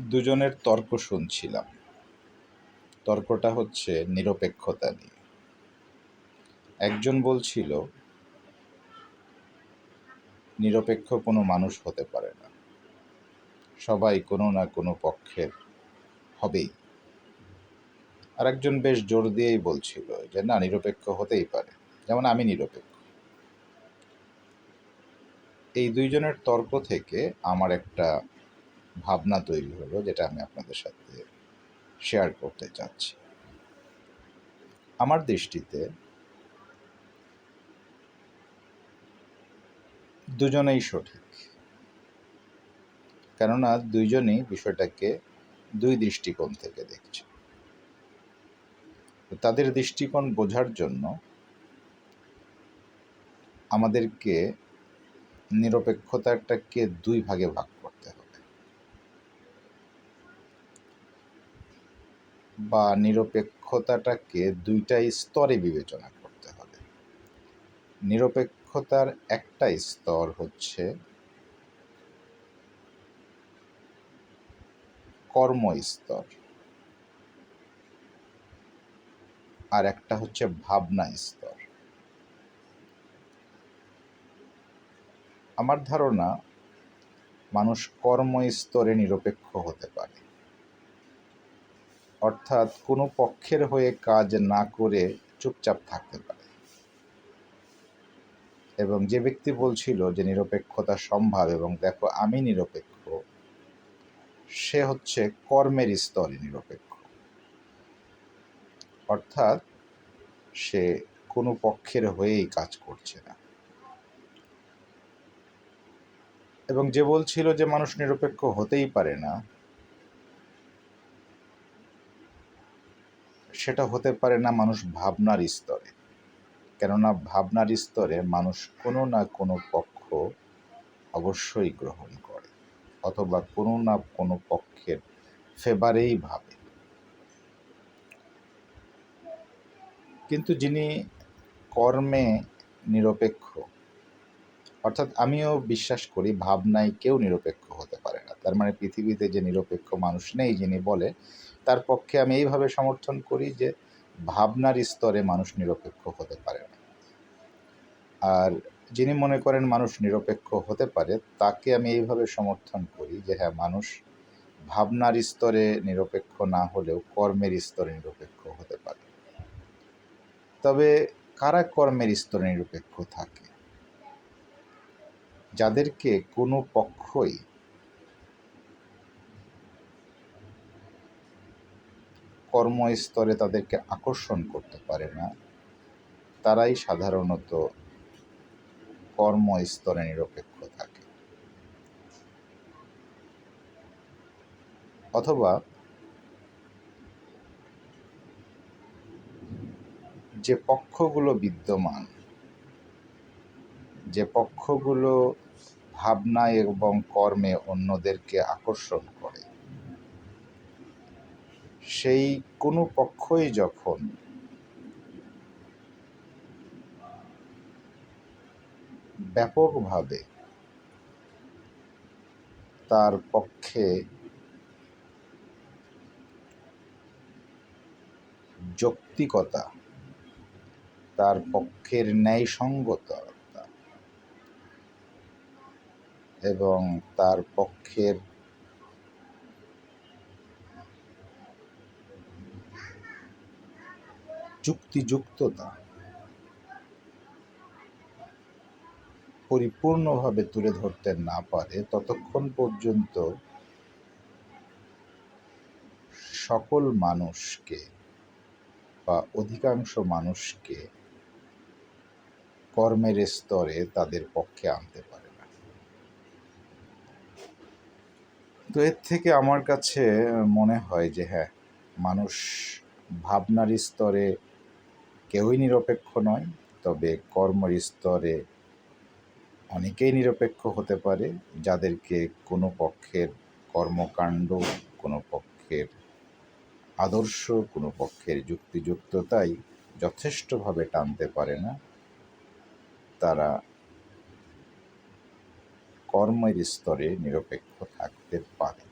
দুজনের তর্ক শুনছিলাম। তর্কটা হচ্ছে নিরপেক্ষতা নিয়ে। একজন বলছিল, নিরপেক্ষ কোনো মানুষ হতে পারে না। সবাই কোনো না কোনো পক্ষের হবেই। আর একজন বেশ জোর দিয়েই বলছিল যে, না, নিরপেক্ষ হতেই পারে। যেমন আমি নিরপেক্ষ। এই দুইজনের তর্ক থেকে আমার একটা ভাবনা তৈরি হলো, যেটা আমি আপনাদের সাথে শেয়ার করতে চাচ্ছি। আমার দৃষ্টিতে দুজনেই সঠিক। কেননা দুইজনেই বিষয়টাকে দুই দৃষ্টিকোণ থেকে দেখছে। তাদের দৃষ্টিকোণ বোঝার জন্য আমাদেরকে নিরপেক্ষতাটাকে দুই ভাগে ভাগ করতে হবে বা নিরপেক্ষতাটাকে দুইটা স্তরে বিবেচনা করতে হবে। নিরপেক্ষতার একটা স্তর হচ্ছে কর্মস্তর। আর একটা হচ্ছে ভাবনা স্তর। আমার ধারণা, মানুষ কর্মস্তরে নিরপেক্ষ হতে পারে। অর্থাৎ কোনো পক্ষের হয়ে কাজ না করে চুপচাপ থাকতে পারে। এবং যে ব্যক্তি বলছিল যে নিরপেক্ষতা সম্ভব এবং দেখো আমি নিরপেক্ষ, সে হচ্ছে কর্মের স্তরে নিরপেক্ষ। অর্থাৎ সে কোনো পক্ষের হয়েই কাজ করছে না। এবং যে বলছিল যে মানুষ নিরপেক্ষ হতেই পারে না সেটা হতে পারে না মানুষ ভাবনার স্তরে। কেননা ভাবনার স্তরে মানুষ কোনো না কোনো পক্ষ অবশ্যই গ্রহণ করে, অথবা কোনো না কোনো পক্ষের ফেভারেই ভাবে। কিন্তু যিনি কর্মে নিরপেক্ষ, অর্থাৎ আমিও বিশ্বাস করি ভাবনায় কেউ নিরপেক্ষ হতে তার মানে পৃথিবীতে যে নিরপেক্ষ মানুষ নেই যিনি বলে, তার পক্ষে আমি এইভাবে সমর্থন করি যে ভাবনার স্তরে মানুষ নিরপেক্ষ হতে পারে না। আর যিনি মনে করেন মানুষ নিরপেক্ষ হতে পারে, তাকে আমি এইভাবে সমর্থন করি যে হ্যাঁ মানুষ ভাবনার স্তরে নিরপেক্ষ না হলেও কর্মের স্তরে নিরপেক্ষ হতে পারে। তবে কারা কর্মের স্তরে নিরপেক্ষ থাকে? যাদেরকে কোনো পক্ষই কর্মস্তরে তাদেরকে আকর্ষণ করতে পারে না। তারাই সাধারণত কর্মস্তরে নিরপেক্ষ থাকে। অথবা যে পক্ষগুলো বিদ্যমান, যে পক্ষগুলো ভাবনা এবং কর্মে অন্যদেরকে আকর্ষণ করে সেই কোনো পক্ষই যখন ব্যাপকভাবে তার পক্ষে যৌক্তিকতা তার পক্ষের ন্যায়সঙ্গতা এবং তার পক্ষের যুক্তিযুক্ততা পরিপূর্ণভাবে তুলে ধরতে না পারে, ততক্ষণ পর্যন্ত সকল মানুষকে বা অধিকাংশ মানুষকে কর্মের স্তরে তাদের পক্ষে আনতে পারে না। তো এর থেকে আমার কাছে মনে হয় যে হ্যাঁ মানুষ ভাবনার স্তরে কেউই নিরপেক্ষ নয়, তবে কর্মের স্তরে অনেকেই নিরপেক্ষ হতে পারে, যাদেরকে কোনো পক্ষের কর্মকাণ্ড, কোনো পক্ষের আদর্শ, কোনো পক্ষের যুক্তিযুক্ততাই যথেষ্টভাবে টানতে পারে না। তারা কর্মের স্তরে নিরপেক্ষ থাকতে পারে।